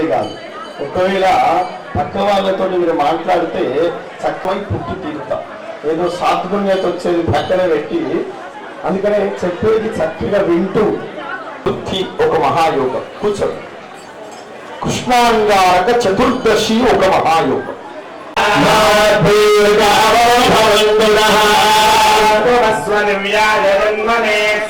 అదే కాదు. ఒకవేళ పక్క వాళ్ళతో మీరు మాట్లాడితే చక్కవై పుట్టి తీరుతా. ఏదో సాత్పుణ్యత వచ్చేది పక్కన పెట్టి. అందుకనే చెప్పేది చక్కగా వింటూ. బుద్ధి ఒక మహాయోగం. కూర్చోండి. కృష్ణాంగారక చతుర్దశి ఒక మహాయోగం. జన్మనే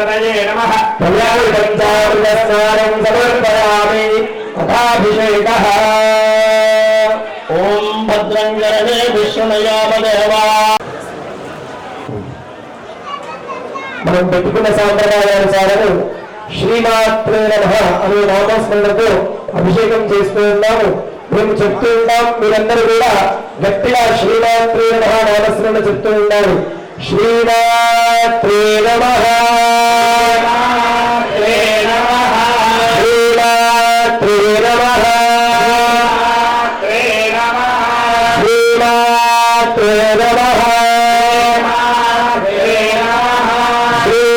నమః. ఓం భద్రం గరణే విష్ణుయామదేవా మనం పెట్టుకున్న సాంప్రదాయానుసారం శ్రీమాత్రే నమ అనే నామస్మరణతో అభిషేకం చేస్తూ ఉన్నాము. మేము చెప్తూ ఉంటాం మీరందరూ కూడా గట్టిగా శ్రీమాత్రే నమ నామస్మరణ చెప్తూ ఉన్నారు. శ్రీమాత్రే నమ.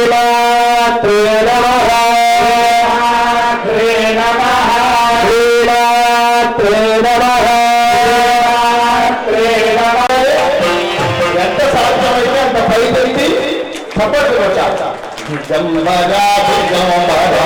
శ్రీమాత్రే నమ శ్రీమాత్రే నమ శ్రీమాత్రే నమ ఎంత సాధ్యమైతే అంత పైకెత్తి చప్పట్లు కొట్టాలి జంబరా జంబరా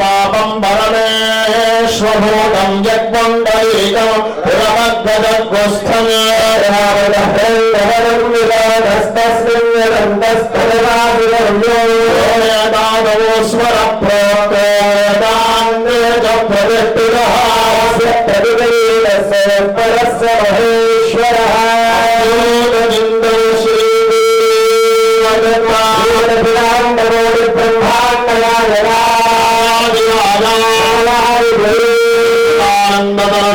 పాపం పరమేశ్వభూతం యత్మండలీకం పురమద్గదగ్రస్థమే స్వర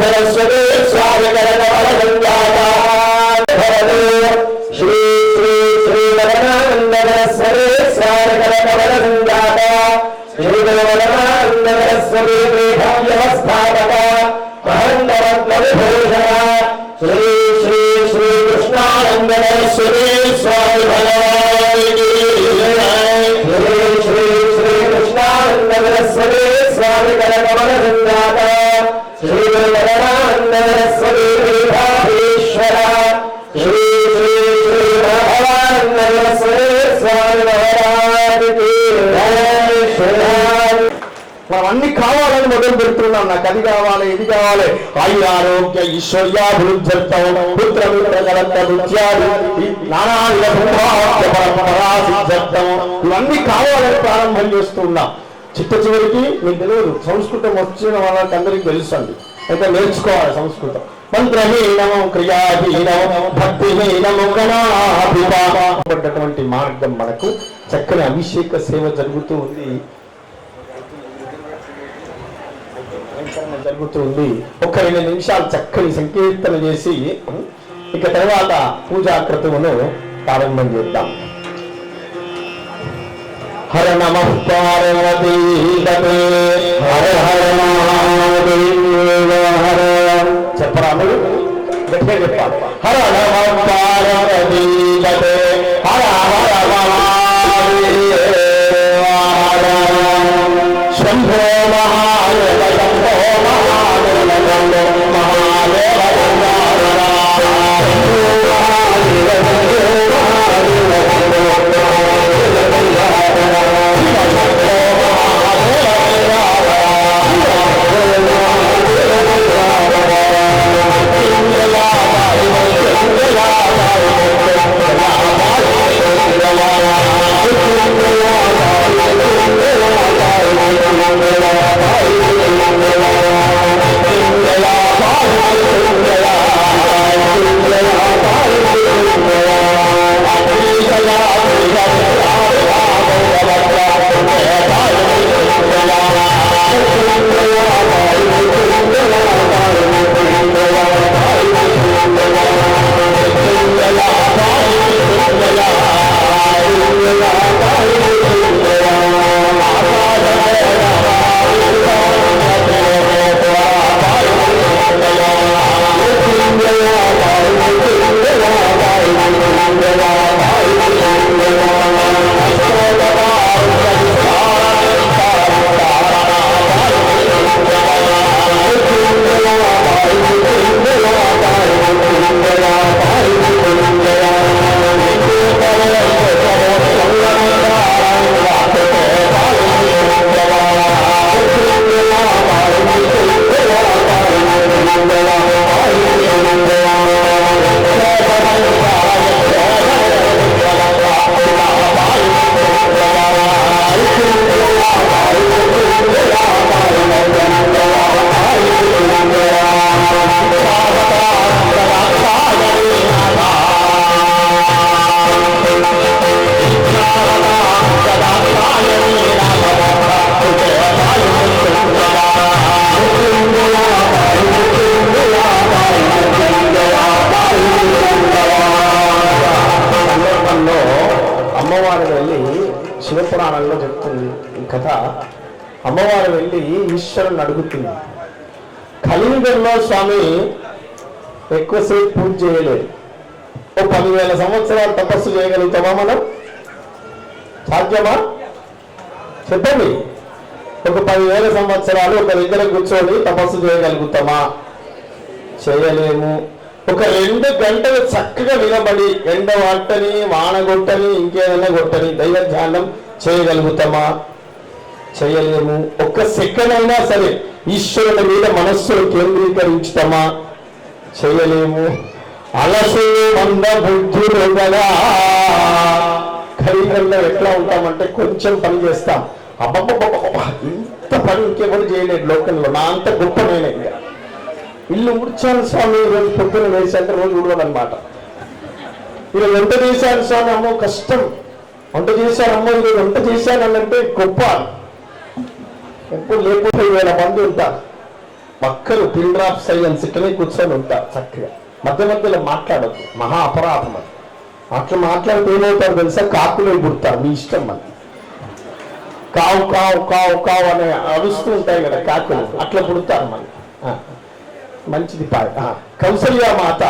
సరస్వతి పెడుతున్నాం. నాకు అది కావాలి ఇది కావాలి. ఆయురారోగ్య ఈశ్వర్యాభివృద్ధ్యర్థం ఇవన్నీ కావాలని ప్రారంభం చేస్తున్నాం. చిట్ట చివరికి మీకు తెలియదు సంస్కృతం వచ్చిన వాళ్ళకి అందరికీ తెలుసండి. అయితే నేర్చుకోవాలి సంస్కృతం. మంత్రహీనము క్రియాహీనము భక్తిహీనము గణాభిపడ్డటువంటి మార్గం మనకు చక్కని అభిషేక సేవ జరుగుతూ ఉంది. జరుగుతుంది. ఒక రెండు నిమిషాలు చక్కని సంకీర్తన చేసి ఇక తర్వాత పూజాకృతమును ప్రారంభం చేద్దాం. హర నమ పార్వతీ హర హర మహాదేవ హర. చెప్పరా మీరు గట్టిగా చెప్పాలి. హర నమ పార్వతీ హర హర మహాదేవ హర. శంభో శంభో మహాదేవ కథ. అమ్మవారు వెళ్ళి ఈశ్వరుని అడుగుతుంది. కలియుగంలో స్వామి ఎక్కువసేపు పూజ చేయలేదు. ఓ పదివేల సంవత్సరాలు తపస్సు చేయగలుగుతామా మనం? సాధ్యమా? చెప్పండి. ఒక పదివేల సంవత్సరాలు ఒక దగ్గర కూర్చొని తపస్సు చేయగలుగుతామా? చేయలేము. ఒక రెండు గంటలు చక్కగా నిలబడి ఎండ వాటని వాన కొట్టని ఇంకేదైనా కొట్టని దైవ ధ్యానం చేయగలుగుతామా? చేయలేము. ఒక్క సెకండ్ అయినా సరే ఈశ్వరుని మీద మనస్సును కేంద్రీకరించుతామా? చేయలేము. అలసు మంద బుద్ధులు కదా. ఖరీదంలో ఎట్లా ఉంటామంటే కొంచెం పని చేస్తాం. అబ్బబ్బబ్బబ్బ ఇంత పని ఇంకెవరు చేయలేదు లోకంలో. నా అంత గొప్ప నేనే. ఇంకా ఇల్లు ముడిచాను స్వామి రోజు పొద్దున వేసాక రోజు ఉడవదనమాట ఈరోజు వంట చేశాను స్వామి అమ్మో కష్టం. వంట చేశాను అమ్మో ఈరోజు వంట చేశాను అంటే గొప్ప. ఎప్పుడు లేకపోతే వేల మంది ఉంటారు. పక్కలు పిన్ డ్రాప్ సైలెన్స్ కూర్చొని ఉంటారు చక్కగా. మధ్య మధ్యలో మాట్లాడద్దు. మహా అపరాధం అది. అట్లా మాట్లాడితే ఏమవుతారు తెలుసా? కాకులు పుడతారు మీ ఇష్టం మనకి కావు కావు కావు కావు అనే అరుస్తూ ఉంటాయి కదా కాకులు. అట్లా పుడతారు మళ్ళీ. ఆ. మంచిది పాయ ఆ. కౌసల్య మాత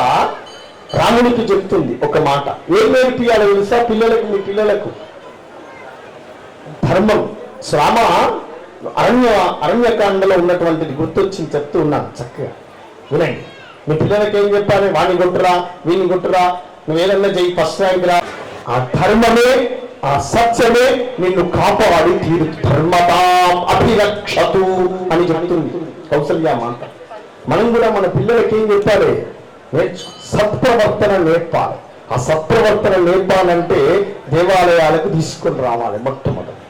రామునికి చెప్తుంది ఒక మాట. ఏం నేర్పియాలో తెలుసా? పిల్లలకు మీ పిల్లలకు. ధర్మం. శ్రామ అరణ్య అరణ్యకాండలో ఉన్నటువంటిది గుర్తొచ్చింది చెప్తూ ఉన్నాను చక్కగా. వినండి. మీ పిల్లలకి ఏం చెప్పాలి? వాణ్ణి కొట్టురా వీణ్ణి గుట్టురా నువ్వేదన్నా చెయ్యి ఫస్ట్ ర్యాంక్ రా. ఆ ధర్మమే ఆ సత్యమే నిన్ను కాపాడి తీరు. ధర్మతాం అభిరక్షతు అని చెప్తుంది కౌసల్య మాట మనం కూడా మన పిల్లలకి ఏం చెప్పాలి? నేర్చు. సత్ప్రవర్తన నేర్పాలి. ఆ సత్ప్రవర్తన నేర్పాలంటే దేవాలయాలకు తీసుకొని రావాలి మొట్టమొదటి.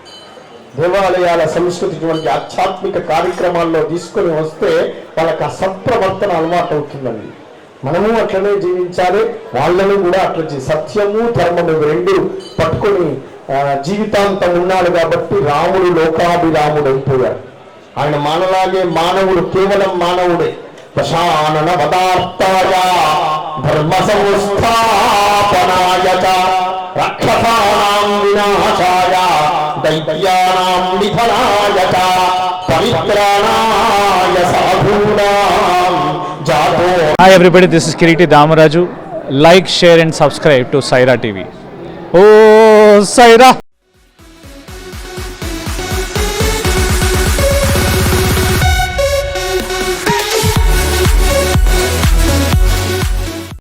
దేవాలయాల సంస్కృతి ఆధ్యాత్మిక కార్యక్రమాల్లో తీసుకొని వస్తే వాళ్ళకి ఆ సత్ప్రవర్తన అలవాటు అవుతుందండి. మనము అట్లనే జీవించాలి వాళ్ళను కూడా అట్లా సత్యము ధర్మము రెండు పట్టుకొని జీవితాంతం ఉన్నాడు కాబట్టి రాముడు లోకాభిరాముడు అయిపోయాడు. ఆయన మానలాగే మానవుడు కేవలం మానవుడే. ప్రశానన పదార్థాయ ధర్మ సంస్థాపనాయ రక్షసానాం వినాశాయ. దైత్యానాం నిధనాయ చ పవిత్రాణాయ సాధూనాం జాతో Hi everybody, this is Kiriti Damaraju. Like, share and subscribe to Saira TV. Oh, Saira!